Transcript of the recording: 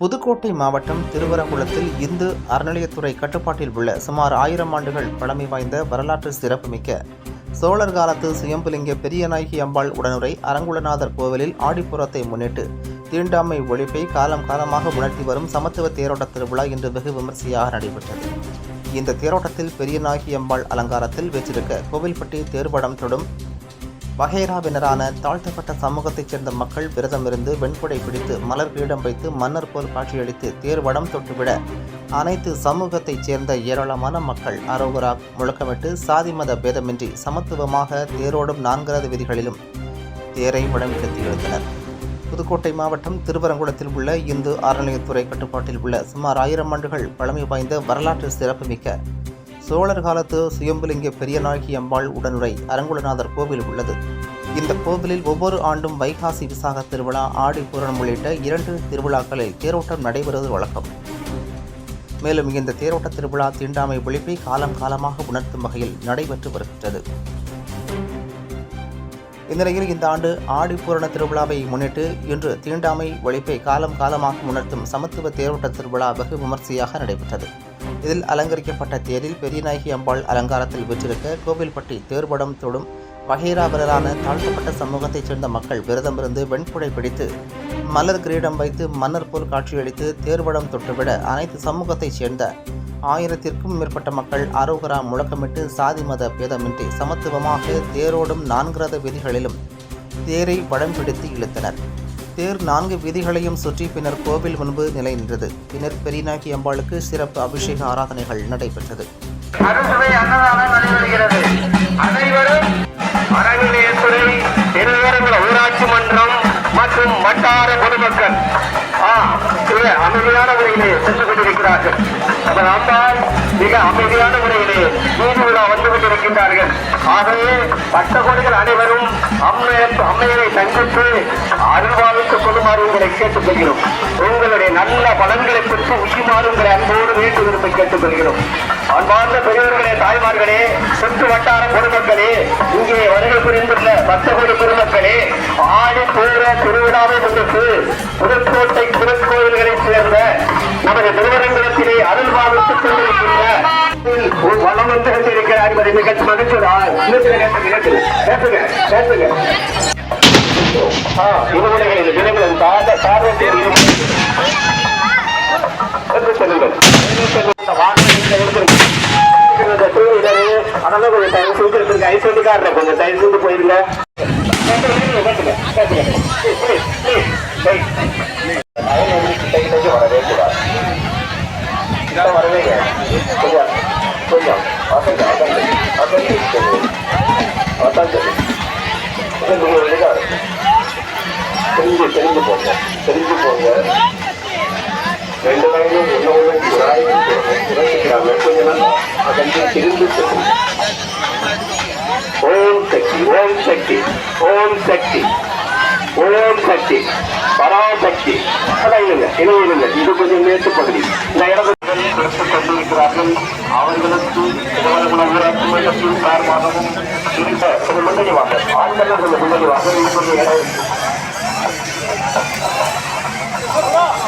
புதுக்கோட்டை மாவட்டம் திருவரங்குளத்தில் இந்து அறநிலையத்துறை கட்டுப்பாட்டில் உள்ள சுமார் ஆயிரம் ஆண்டுகள் பழமை வாய்ந்த வரலாற்று சிறப்புமிக்க சோழர் காலத்து சுயம்புலிங்க பெரியநாயகி அம்பாள் உடனுரை அரங்குலநாதர் கோவிலில் ஆடிப்புறத்தை முன்னிட்டு தீண்டாமை ஒழிப்பை காலம் காலமாக உணர்த்தி வரும் சமத்துவ தேரோட்ட திருவிழா இன்று வெகு விமர்சையாக நடைபெற்றது. இந்த தேரோட்டத்தில் பெரியநாயகி அம்பாள் அலங்காரத்தில் வெற்றிருக்க கோவில்பட்டி தேர்வடம் தொடும் வகைராவினரான தாழ்த்தப்பட்ட சமூகத்தைச் சேர்ந்த மக்கள் விரதமிருந்து வெண்குடை பிடித்து மலர் பீடம் வைத்து மன்னர் போல் காட்சியளித்து தேர்வடம் தொட்டுவிட அனைத்து சமூகத்தைச் சேர்ந்த ஏராளமான மக்கள் அரோகரா முழக்கமிட்டு சாதி மத பேதமின்றி சமத்துவமாக தேரோடும் நான்காவது விதிகளிலும் தேரை வடம்பிடித்து எழுந்தனர் புதுக்கோட்டை மாவட்டம் திருவரங்குளத்தில் உள்ள இந்து அறநிலையத்துறை கட்டுப்பாட்டில் உள்ள சுமார் ஆயிரம் ஆண்டுகள் பழமை வாய்ந்த வரலாற்று சிறப்புமிக்க சோழர் காலத்து சுயம்புலிங்க பெரியநாயகி அம்பாள் உடனுரை அரங்குலநாதர் கோவில் உள்ளது. இந்த கோவிலில் ஒவ்வொரு ஆண்டும் வைகாசி விசாக திருவிழா ஆடி பூரணம் உள்ளிட்ட இரண்டு திருவிழாக்களில் தேரோட்டம் நடைபெறுவது வழக்கம். மேலும் இந்த தேரோட்ட திருவிழா தீண்டாமை ஒழிப்பை காலம் காலமாக உணர்த்தும் வகையில் நடைபெற்று வருகின்றது. இந்நிலையில் இந்த ஆண்டு ஆடி பூரண திருவிழாவை முன்னிட்டு இன்று தீண்டாமை ஒழிப்பை காலம் காலமாக உணர்த்தும் சமத்துவ தேரோட்ட திருவிழா வெகு விமர்சையாக நடைபெற்றது. இதில் அலங்கரிக்கப்பட்ட தேரில் பெரியநாயகி அம்பாள் அலங்காரத்தில் விற்றிருக்க கோவில்பட்டி தேர்வடம் தொடும் வகைராவலரான தாழ்த்தப்பட்ட சமூகத்தைச் சேர்ந்த மக்கள் விரதமிருந்து வெண்குடை பிடித்து மலர் கிரீடம் வைத்து மன்னர் போல் காட்சியளித்து தேர்வடம் தொட்டுவிட அனைத்து சமூகத்தைச் சேர்ந்த ஆயிரத்திற்கும் மேற்பட்ட மக்கள் அரோகரா முழக்கமிட்டு சாதி மத பேதமின்றி சமத்துவமாக தேரோடும் நான்கிரத விதிகளிலும் தேரை வடம் பிடித்து இழுத்தனர். தேர் நான்கு வீதிகளையும் சுற்றி பின்னர் கோவில் முன்பு நிலை நின்றது. பின்னர் பெரியநாயகி அம்பாளுக்கு சிறப்பு அபிஷேக ஆராதனைகள் நடைபெற்றது. ஊராட்சி மன்றம் மற்றும் வட்டார பொதுமக்கள். மிக அமைதியான முறையிலே சென்று கொண்டிருக்கிறார்கள். நமது அம்பாள் மிக அமைதியான முறையிலே நீதி விழா வந்து கொண்டிருக்கின்றார்கள். ஆகவே பட்டகோடிகள் அனைவரும் அம்மையர் அம்மையரை சந்தித்து அருள்வாழ்த்து கொள்ளுமாறு உங்களை கேட்டுக்கொள்கிறோம் உங்களுடைய நல்ல பலன்களை பெற்று உச்சிமாறு உங்களை அன்போடு வீட்டு விரும்பி கேட்டுக்கொள்கிறோம் அன்பார்ந்த பெரியவர்களே தாய்மார்களே சுற்று வட்டார பொதுமக்களே இங்கே வருகை புரிந்துள்ள பக்தகோடி பெருமக்களே ஆடி பூர திருவிழாவை முன்னிட்டு புதுக்கோட்டை திருக்கோயில்களைச் சேர்ந்த நமது திருவரங்குளத்திலே அருள் வாழ்த்துக் கொண்டிருக்கின்ற வளம் வந்து கொண்டிருக்கிறார் என்பதை மிக மகிழ்ச்சியா பேசுங்க பேசுங்க பேசுங்க ஆ, இருமுறைகளில் சாதத்தில் எடுத்து சொல்லுங்கள். அதெல்லாம் கொஞ்சம் தயவு செஞ்சு எடுத்துருங்க. கொஞ்சம் தயவு செஞ்சு போயிருங்க. தான் வரவே கொஞ்சம், கொஞ்சம். அசைங்க, அசைங்க. அசைங்க, கொஞ்சம். அசைங்க. கொஞ்சம் நீங்க வெளியில தெரிஞ்சு தெரிஞ்சு போங்க தெரிஞ்சு போங்க ரெண்டு வயதும் இன்னொரு உரைக்கிறாங்க கொஞ்ச நாள் அதற்கு திரும்பி செல்லும் ஓம் சக்தி ஓம் சக்தி ஓம் சக்தி ஓம் சக்தி பராசக்தி அதான் இல்லைங்க இணையிருங்க இது கொஞ்சம் மேற்கு பகுதி இந்த இடத்தில் எடுத்துக் கொண்டிருக்கிறார்கள் அவர்களுக்கு திருவண்ணாமலை ஊராட்சி மன்றத்தின் சார்பாகவும் இந்த கொஞ்சம் முன்னாடி வாங்க